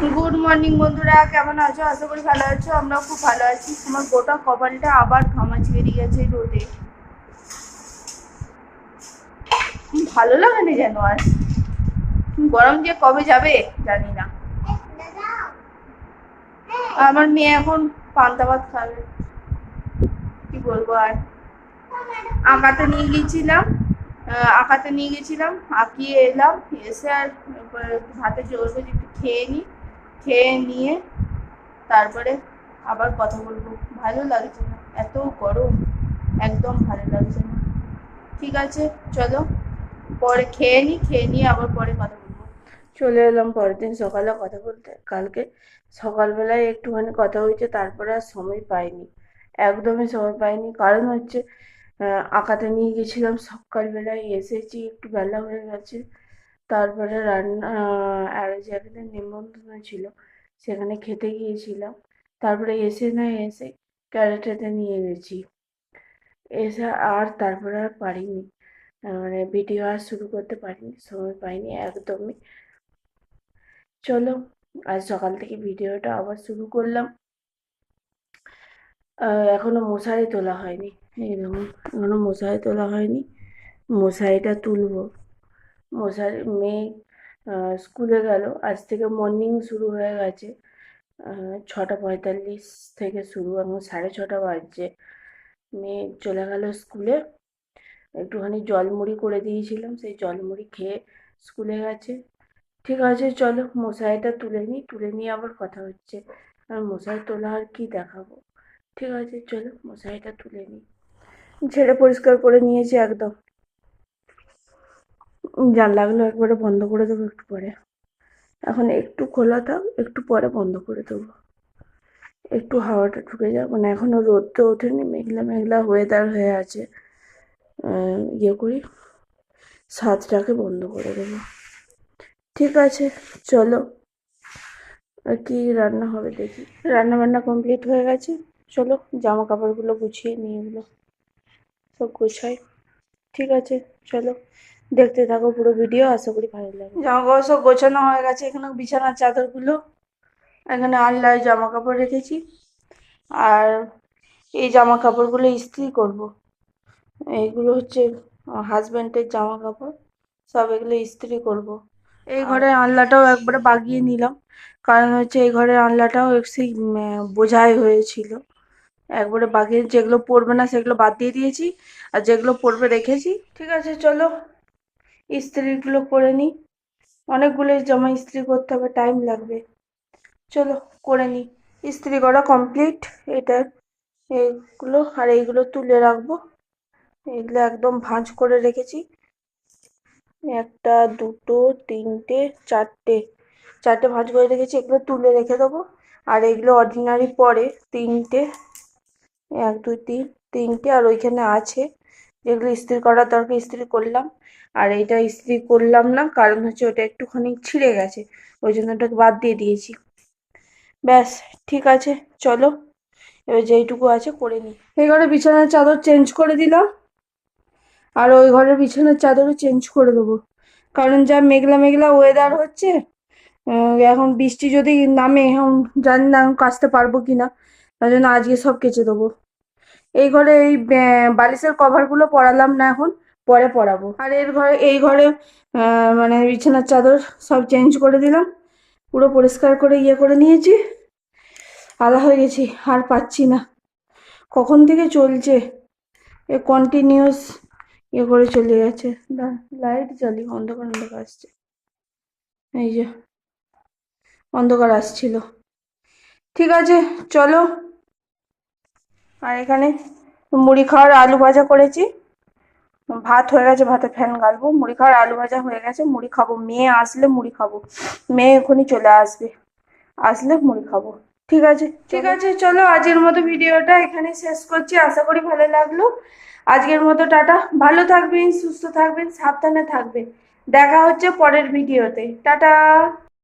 Good morning বন্ধুরা। কেমন আছো? আশা করি ভালো আছো। আমরা খুব ভালো আছি। তোমার গোটা কপালটা আবার ঘামাচি বেরিয়ে গেছে রোদে। ভালো লাগে না যেন আর? গরম যে কবে যাবে? জানি না। আমার মেয়ে এখন পান্তা ভাত খাবে। কি বলব আর? আঁকাতে নিয়ে গেছিলাম আহ, আঁকাতে নিয়ে গেছিলাম আঁকিয়ে এলাম। এসে আর ভাতে জোর করে একটু খেয়ে নিই খেয়ে নিয়ে তারপরে আবার কথা বলব। ভালো লাগছে না, এত গরম, একদম ভালো লাগছে না। ঠিক আছে, চলো, পরে খেয়ে নিই খেয়ে নিয়ে আবার পরে কথা বলব। চলে এলাম পরের দিন সকালে কথা বলতে। কালকে সকালবেলায় একটুখানি কথা হয়েছে, তারপরে আর সময় পাইনি। একদমই সময় পাইনি। কারণ হচ্ছে আঁকাতে নিয়ে গেছিলাম সকালবেলায়, এসেছি, একটু বেলা হয়ে গেছে। তারপরে রান্না আর যেখানে নিমন্ত্রণ ছিল, সেখানে খেতে গিয়েছিলাম। তারপরে এসে না এসে ক্যারেটেতে নিয়ে গেছি। এসে আর তারপরে আর পারিনি। মানে ভিডিও আর শুরু করতে পারিনি, সময় পাইনি একদমই। চলো, আজ সকাল থেকে ভিডিওটা আবার শুরু করলাম। এখনও মশারি তোলা হয়নি। এই দেখুন, এখনও মশারি তোলা হয়নি। মশারিটা তুলবো। মশারি মেয়ে স্কুলে গেল। আজ থেকে মর্নিং শুরু হয়ে গেছে। ছটা পঁয়তাল্লিশ থেকে শুরু, এখন সাড়ে ছটা বাজছে। মেয়ে চলে গেল স্কুলে। একটুখানি জলমুড়ি করে দিয়েছিলাম, সেই জলমুড়ি খেয়ে স্কুলে গেছে। ঠিক আছে, চলো মশারিটা তুলে নিই তুলে নিয়ে আবার কথা হচ্ছে। আর মশারি তোলা আর কি দেখাবো? ঠিক আছে, চলো মশারিটা তুলে নিই ঝেড়ে পরিষ্কার করে নিয়েছি একদম। জানলাগুলো একবারে বন্ধ করে দেবো একটু পরে। এখন একটু খোলা থাক একটু পরে বন্ধ করে দেবো। একটু হাওয়াটা ঢুকে যাক মানে এখনও রোদ তো ওঠেনি, মেঘলা মেঘলা ওয়েদার হয়ে আছে। ইয়ে করি সাতটাকে বন্ধ করে দেবো। ঠিক আছে, চলো। কি রান্না হবে দেখি। রান্না বান্না কমপ্লিট হয়ে গেছে, চলো জামা কাপড়গুলো গুছিয়ে নিয়ে এগুলো। সব গুছাই। ঠিক আছে, চলো। দেখতে থাকো পুরো ভিডিও আশা করি ভালো লাগে জামা কাপড় সব গোছানো হয়ে গেছে, এখানে বিছানার চাদরগুলো, এখানে আল্লাহ জামা কাপড় রেখেছি। আর এই জামা কাপড়গুলো ইস্ত্রি করব। এইগুলো হচ্ছে হাজব্যান্ডের জামা কাপড় সব এগুলো ইস্ত্রি করব। এই ঘরের আনলাটাও একবারে বাগিয়ে নিলাম, কারণ হচ্ছে এই ঘরের আনলাটাও সেই বোঝাই হয়েছিল। একবারে বাগিয়ে, যেগুলো পরবে না সেগুলো বাদ দিয়ে দিয়েছি, আর যেগুলো পরবে রেখেছি। ঠিক আছে, চলো। ইস্ত্রিগুলো করে নিই অনেকগুলো জামা ইস্ত্রি করতে হবে টাইম লাগবে। চলো করে নিই ইস্ত্রি করা কমপ্লিট এটার এইগুলো আর এইগুলো তুলে রাখব। এগুলো একদম ভাঁজ করে রেখেছি। একটা, দুটো, তিনটে, চারটে। চারটে ভাঁজ করে রেখেছি, এগুলো তুলে রেখে দেবো। আর এগুলো অর্ডিনারি পরে তিনটে, এক, দুই, তিন, তিনটে আর ওইখানে আছে। যেগুলো ইস্ত্রি করার দরকার ইস্ত্রি করলাম। আর এইটা ইস্ত্রি করলাম না, কারণ হচ্ছে ওটা একটুখানি ছিঁড়ে গেছে, ওই জন্য ওটাকে বাদ দিয়ে দিয়েছি। ব্যাস, ঠিক আছে, চলো। এবার যেইটুকু আছে করে নিই। এই ঘরে বিছানার চাদর চেঞ্জ করে দিলাম, আর ওই ঘরের বিছানার চাদরও চেঞ্জ করে দেবো। কারণ যা মেঘলা মেঘলা ওয়েদার হচ্ছে এখন বৃষ্টি যদি নামে, এখন জানি না কাচতে পারব কি না তাই জন্য আজকে সব কেচে দেবো। এই ঘরে এই বালিশের কভারগুলো পরালাম না এখন, পরে পরাবো। আর এর ঘরে, এই ঘরে মানে বিছানার চাদর সব চেঞ্জ করে দিলাম, পুরো পরিষ্কার করে ইয়ে করে নিয়েছি। আলা হয়ে গেছি, আর পাচ্ছি না। কখন থেকে চলছে? এ কন্টিনিউস ইয়ে করে চলে যাচ্ছে। লাইট জ্বালি অন্ধকার অন্ধকার আসছে। এই যে, অন্ধকার আসছিল। ঠিক আছে, চলো। আর এখানে মুড়ি খাওয়ার আলু ভাজা করেছি। ভাত হয়ে গেছে, ভাতে ফ্যান গালবো। মুড়ি খাওয়ার আলু ভাজা হয়ে গেছে, মুড়ি খাব। মেয়ে আসলে মুড়ি খাব। মেয়ে এখনই চলে আসবে। আসলে মুড়ি খাব। ঠিক আছে? ঠিক আছে, চলো আজকের মতো ভিডিওটা এখানে শেষ করছি। আশা করি ভালো লাগল। আজকের মতো টাটা। ভালো থাকবেন, সুস্থ থাকবেন, সাবধানে থাকবেন। দেখা হচ্ছে পরের ভিডিওতে। টাটা!